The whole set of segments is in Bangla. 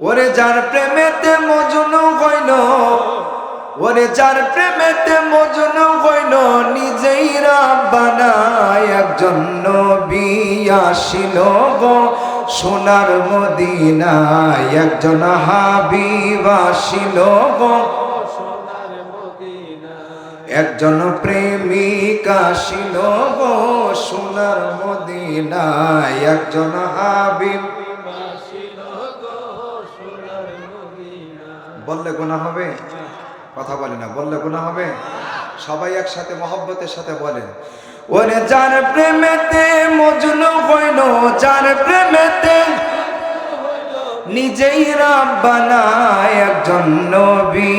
ওরে যার প্রেমেতে মজনু হইল, ওরে যার প্রেমেতে মজনু হইল, নিজেই রাব্বানা একজন নবী আসিল গো। সোনার মদিনায় একজন হাবিব আসিল গো। একজন প্রেমিক আসিল গো। সোনার মদিনায় একজন হাবিব বললে গুণা হবে? কথা বলে না, বললে গুণা হবে? সবাই একসাথে মহব্বতের সাথে বলেন ওরে যার প্রেমেতে মজনু হইল, যার প্রেমেতে নিজেই রাব্বানা একজন নবী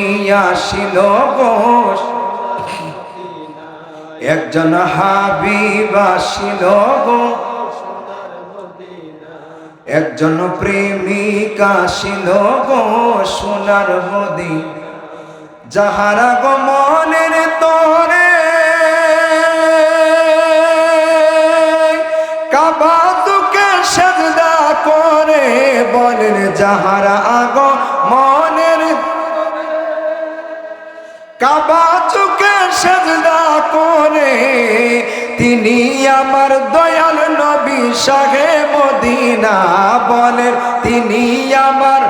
আসিল গো। একজন হাবিব আসিল গো। একজন প্রেমিকা আসিল গো সোনার মদি যাহারা গো মনের তরে কাবা দুকে সেজদা করে বলেন, যাহারা আগ মনের কাবা চুকে সেজদা করে তিনি আমার দয়াল নবী শাহে মদিনা বলেন, তিনি আমার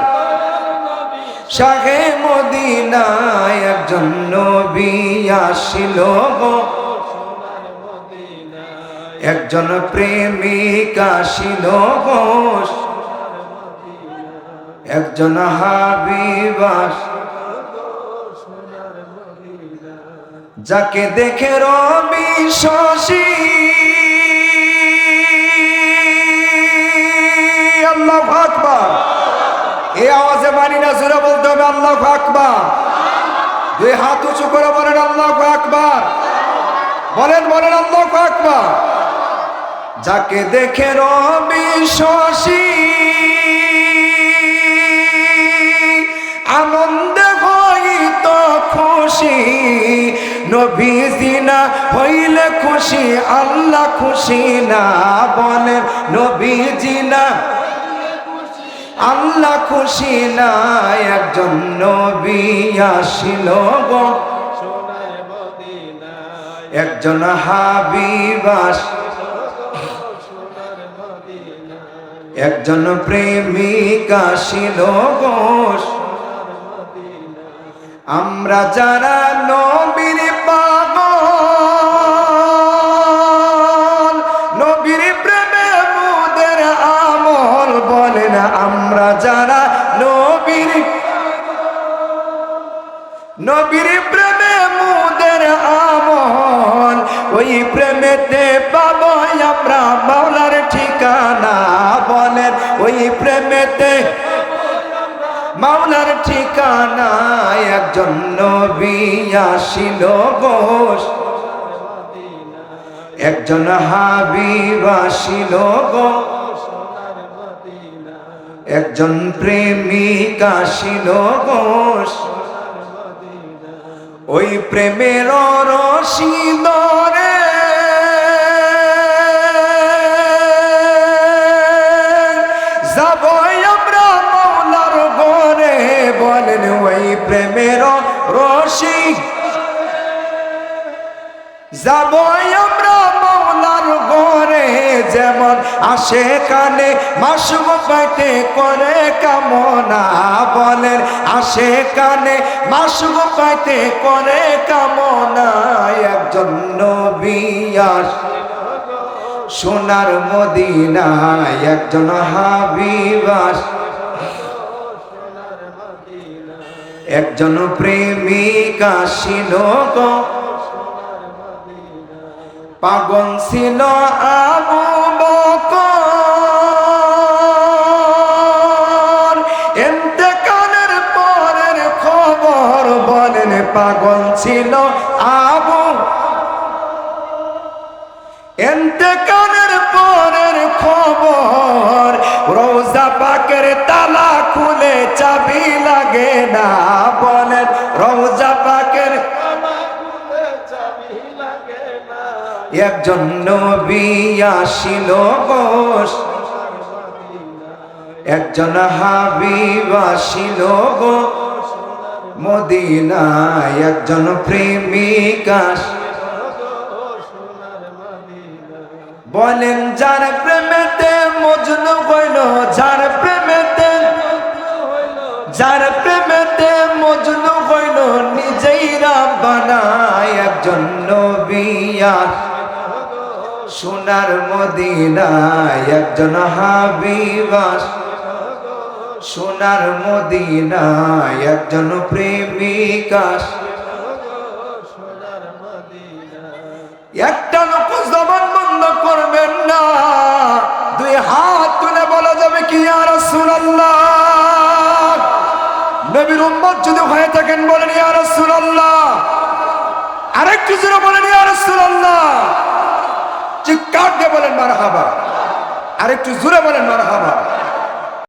শাহে মদিনা একজন নবী আসিল একজন প্রেমিক আসিল একজন হাবিব যাকে দেখে রবি শশী। আল্লাহ আকবার। এ আওয়াজে মানি না, জোরে বলতে হবে আল্লাহ আকবার। দুই হাত উঁচু করে বলেন আল্লাহ আকবার। বলেন বলেন আল্লাহ আকবার। যাকে দেখে রবি শশী। খুশি, আল্লাহ খুশি না বলেন নবীজি না। আল্লাহ খুশি না, একজন নবী আসিল একজন হাবিবাস একজন প্রেমিক আসিল গোস আমরা যারা নবীর নবীর প্রেমে মুদের আমল, ওই প্রেমেতে পাবো আমরা মাওলার ঠিকানা বলেন, ওই প্রেমেতে মাওলার ঠিকানা একজন নবী আসিল গোস একজন হাবিব আসিল গো। একজন প্রেমিক আসিল গোস ওই প্রেমের রশি দরে যাব গরে বলেন ওই প্রেমের রশি। যাব আমরা মৌলার গরে যেমন আসে কানে, মাসুম পাইতে করে কামনা বলেন। আসে কানে, মাসুম পাইতে করে কামনা, একজন নবী আস সোনার মদিনায় একজন হাবিবাস একজন প্রেমিক গো। পাগল ছিল আবু বকর পাগল ছিল আবু। এতেকালের পরের খবর, রোজা পাকের তালা খুলে চাবি লাগে না বলেন, রোজা পাকের একজন নবী আসিল গোস একজন হাবিব আসিল গো মদিনায় একজন প্রেমিক আস- বলেন, যার প্রেমেতে মজনু হইল, যার প্রেমেতে যার প্রেমেতে মজনু হইল, নিজেই বানায় একজন নবিয়া সোনার মদিনায় একজন হাবিবাস সোনার মদিনায় একজন প্রেমিকাস একটা লোক জবান বন্ধ করবেন না। দুই হাত তুলে বলা যাবে কি আর সুরাল্লাহ নবীর উম্মত যদি হয়ে থাকেন, বলেন, ইয়া রাসূলুল্লাহ। আরেকটু জোরে বলেন, ইয়া রাসূলুল্লাহ। চিৎকার দিয়ে বলেন, মারহাবা। আরেকটু জোরে বলেন, মারহাবা।